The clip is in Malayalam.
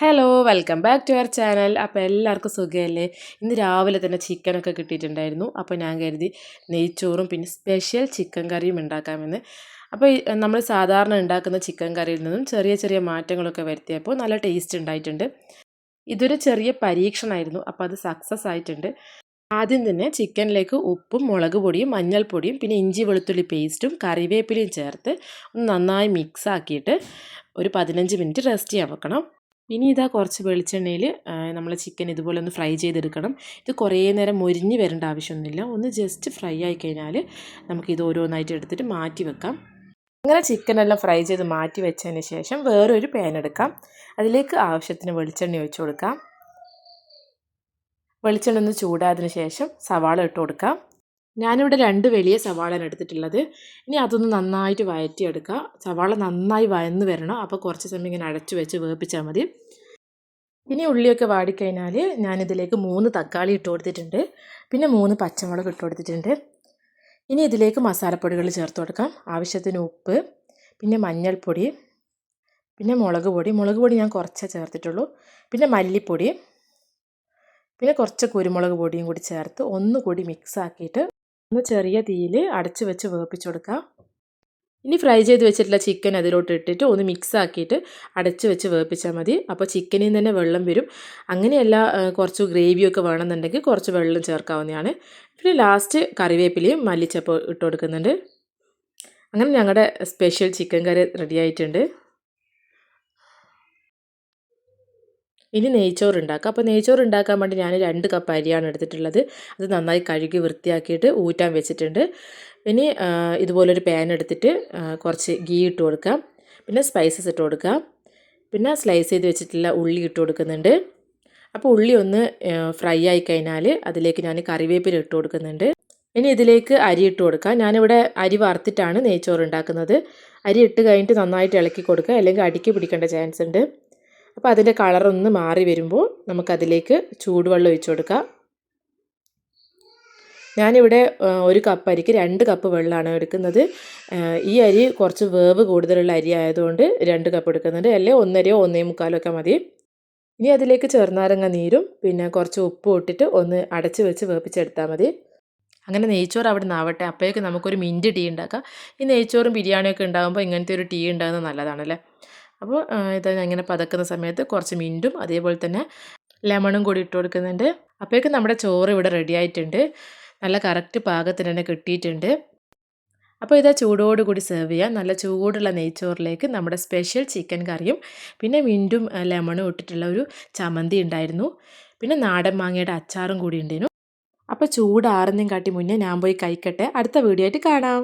Hello welcome back to our channel അപ്പോൾ എല്ലാവർക്കും സുഖമല്ലേ? ഇന്ന് രാവിലെ തന്നെ ചിക്കനൊക്കെ കിട്ടിയിട്ടുണ്ടായിരുന്നു. അപ്പോൾ ഞാൻ കരുതി നെയ്ച്ചോറും പിന്നെ സ്പെഷ്യൽ ചിക്കൻ കറിയും ഉണ്ടാക്കാമെന്ന്. അപ്പോൾ നമ്മൾ സാധാരണ ഉണ്ടാക്കുന്ന ചിക്കൻ കറിയിൽ നിന്നും ചെറിയ ചെറിയ മാറ്റങ്ങളൊക്കെ വരുത്തിയപ്പോൾ നല്ല ടേസ്റ്റ് ഉണ്ടായിട്ടുണ്ട്. ഇതൊരു ചെറിയ പരീക്ഷണമായിരുന്നു അപ്പോൾ അത് സക്സസ് ആയിട്ടുണ്ട്. ആദ്യം തന്നെ ചിക്കനിലേക്ക് ഉപ്പും മുളക് പൊടിയും മഞ്ഞൾപ്പൊടിയും പിന്നെ ഇഞ്ചി വെളുത്തുള്ളി പേസ്റ്റും കറിവേപ്പിലയും ചേർത്ത് ഒന്ന് നന്നായി മിക്സ് ആക്കിയിട്ട് ഒരു പതിനഞ്ച് മിനിറ്റ് റെസ്റ്റ് ചെയ്യാൻ വെക്കണം. ഇനി ഇതാ കുറച്ച് വെളിച്ചെണ്ണയിൽ നമ്മൾ ചിക്കൻ ഇതുപോലെ ഒന്ന് ഫ്രൈ ചെയ്തെടുക്കണം. ഇത് കുറേ നേരം മൊരിഞ്ഞ് വരേണ്ട ആവശ്യമൊന്നുമില്ല. ഒന്ന് ജസ്റ്റ് ഫ്രൈ ആയി കഴിഞ്ഞാൽ നമുക്കിത് ഓരോന്നായിട്ട് എടുത്തിട്ട് മാറ്റി വെക്കാം. അങ്ങനെ ചിക്കനെല്ലാം ഫ്രൈ ചെയ്ത് മാറ്റി വെച്ചതിന് ശേഷം വേറൊരു പാൻ എടുക്കാം. അതിലേക്ക് ആവശ്യത്തിന് വെളിച്ചെണ്ണ ഒഴിച്ചു കൊടുക്കാം. വെളിച്ചെണ്ണ ഒന്ന് ചൂടായതിന് ശേഷം സവാള ഇട്ട് കൊടുക്കാം. ഞാനിവിടെ രണ്ട് വലിയ സവാളയാണ് എടുത്തിട്ടുള്ളത്. ഇനി അതൊന്ന് നന്നായിട്ട് വഴറ്റിയെടുക്കുക സവാള നന്നായി വയന്ന് വരണം. അപ്പോൾ കുറച്ച് സമയം ഇങ്ങനെ അടച്ചു വെച്ച് വേപ്പിച്ചാൽ മതി. ഇനി ഉള്ളിയൊക്കെ വാടിക്കഴിഞ്ഞാൽ ഞാനിതിലേക്ക് മൂന്ന് തക്കാളി ഇട്ട് കൊടുത്തിട്ടുണ്ട്. പിന്നെ മൂന്ന് പച്ചമുളക് ഇട്ട് കൊടുത്തിട്ടുണ്ട്. ഇനി ഇതിലേക്ക് മസാലപ്പൊടികൾ ചേർത്ത് കൊടുക്കാം. ആവശ്യത്തിന് ഉപ്പ് പിന്നെ മഞ്ഞൾപ്പൊടി പിന്നെ മുളക് പൊടി. മുളക് പൊടി ഞാൻ കുറച്ചേ ചേർത്തിട്ടുള്ളൂ. പിന്നെ മല്ലിപ്പൊടി പിന്നെ കുറച്ച് കുരുമുളക് പൊടിയും കൂടി ചേർത്ത് ഒന്നുകൂടി മിക്സ് ആക്കിയിട്ട് ഒന്ന് ചെറിയ തീയിൽ അടച്ചു വെച്ച് വേപ്പിച്ചു കൊടുക്കാം. ഇനി ഫ്രൈ ചെയ്ത് വെച്ചിട്ടുള്ള ചിക്കൻ അതിലോട്ട് ഇട്ടിട്ട് ഒന്ന് മിക്സ് ആക്കിയിട്ട് അടച്ചു വെച്ച് വേപ്പിച്ചാൽ മതി. അപ്പോൾ ചിക്കനിൽ നിന്ന് തന്നെ വെള്ളം വരും. അങ്ങനെയല്ല കുറച്ച് ഗ്രേവിയൊക്കെ വേണമെന്നുണ്ടെങ്കിൽ കുറച്ച് വെള്ളം ചേർക്കാവുന്നതാണ്. പിന്നെ ലാസ്റ്റ് കറിവേപ്പിലയും മല്ലിച്ചപ്പ് ഇട്ട് കൊടുക്കുന്നുണ്ട്. അങ്ങനെ ഞങ്ങളുടെ സ്പെഷ്യൽ ചിക്കൻ കറി റെഡി ആയിട്ടുണ്ട്. ഇനി നെയ്ച്ചോറ് ഉണ്ടാക്കാം അപ്പോൾ നെയ്ച്ചോറ് ഉണ്ടാക്കാൻ വേണ്ടി ഞാൻ രണ്ട് കപ്പ് അരിയാണ് എടുത്തിട്ടുള്ളത്. അത് നന്നായി കഴുകി വൃത്തിയാക്കിയിട്ട് ഊറ്റാൻ വെച്ചിട്ടുണ്ട്. ഇനി ഇതുപോലൊരു പാൻ എടുത്തിട്ട് കുറച്ച് ഗീ ഇട്ട് കൊടുക്കാം. പിന്നെ സ്പൈസസ് ഇട്ട് കൊടുക്കാം. പിന്നെ സ്ലൈസ് ചെയ്ത് വെച്ചിട്ടുള്ള ഉള്ളി ഇട്ട് കൊടുക്കുന്നുണ്ട്. അപ്പോൾ ഉള്ളി ഒന്ന് ഫ്രൈ ആയി കഴിഞ്ഞാൽ അതിലേക്ക് ഞാൻ കറിവേപ്പില ഇട്ട് കൊടുക്കുന്നുണ്ട്. ഇനി ഇതിലേക്ക് അരി ഇട്ട് കൊടുക്കാം. ഞാനിവിടെ അരി വറുത്തിട്ടാണ് നെയ്ച്ചോറ് ഉണ്ടാക്കുന്നത് അരി ഇട്ട് കഴിഞ്ഞിട്ട് നന്നായിട്ട് ഇളക്കി കൊടുക്കുക. അല്ലെങ്കിൽ അടിക്ക് പിടിക്കേണ്ട ചാൻസ് ഉണ്ട്. അപ്പോൾ അതിന്റെ കളറൊന്ന് മാറി വരുമ്പോൾ നമുക്കതിലേക്ക് ചൂടുവെള്ളം ഒഴിച്ചു കൊടുക്കാം. ഞാനിവിടെ ഒരു കപ്പ് അരിക്ക് രണ്ട് കപ്പ് വെള്ളമാണ് എടുക്കുന്നത്. ഈ അരി കുറച്ച് വേവ് കൂടുതലുള്ള അരി ആയതുകൊണ്ട് രണ്ട് കപ്പ് എടുക്കുന്നുണ്ട്. അല്ലെ ഒന്നരയോ ഒന്നേ മുക്കാലോ ഒക്കെ മതി. ഇനി അതിലേക്ക് ചെറുനാരങ്ങ നീരും പിന്നെ കുറച്ച് ഉപ്പും ഇട്ടിട്ട് ഒന്ന് അടച്ച് വെച്ച് വേപ്പിച്ചെടുത്താൽ മതി. അങ്ങനെ നെയ്ച്ചോറ് അവിടെ നിന്നാവട്ടെ. അപ്പോഴേക്ക് നമുക്കൊരു മിന്റ് ടീ ഉണ്ടാക്കാം. ഈ നെയ്ച്ചോറും ബിരിയാണിയൊക്കെ ഉണ്ടാകുമ്പോൾ ഇങ്ങനത്തെ ഒരു ടീ ഉണ്ടാകുന്നത് നല്ലതാണല്ലേ? അപ്പോൾ ഇത് ഇങ്ങനെ പതക്കുന്ന സമയത്ത് കുറച്ച് മിന്റും അതേപോലെ തന്നെ ലെമണും കൂടി ഇട്ട് കൊടുക്കുന്നുണ്ട്. അപ്പോഴേക്കും നമ്മുടെ ചോറ് ഇവിടെ റെഡി ആയിട്ടുണ്ട്. നല്ല കറക്റ്റ് പാകത്തിന് തന്നെ കിട്ടിയിട്ടുണ്ട്. അപ്പോൾ ഇതാ ചൂടോടുകൂടി സെർവ് ചെയ്യാം. നല്ല ചൂടുള്ള നെയ്ച്ചോറിലേക്ക് നമ്മുടെ സ്പെഷ്യൽ ചിക്കൻ കറിയും പിന്നെ മിന്റും ലെമണും ഇട്ടിട്ടുള്ള ഒരു ചമ്മന്തി ഉണ്ടായിരുന്നു. പിന്നെ നാടൻ മാങ്ങയുടെ അച്ചാറും കൂടി ഉണ്ടായിരുന്നു. അപ്പോൾ ചൂടാറുന്നതും കാട്ടി മുന്നേ ഞാൻ പോയി കഴിക്കട്ടെ. അടുത്ത വീഡിയോ ആയിട്ട് കാണാം.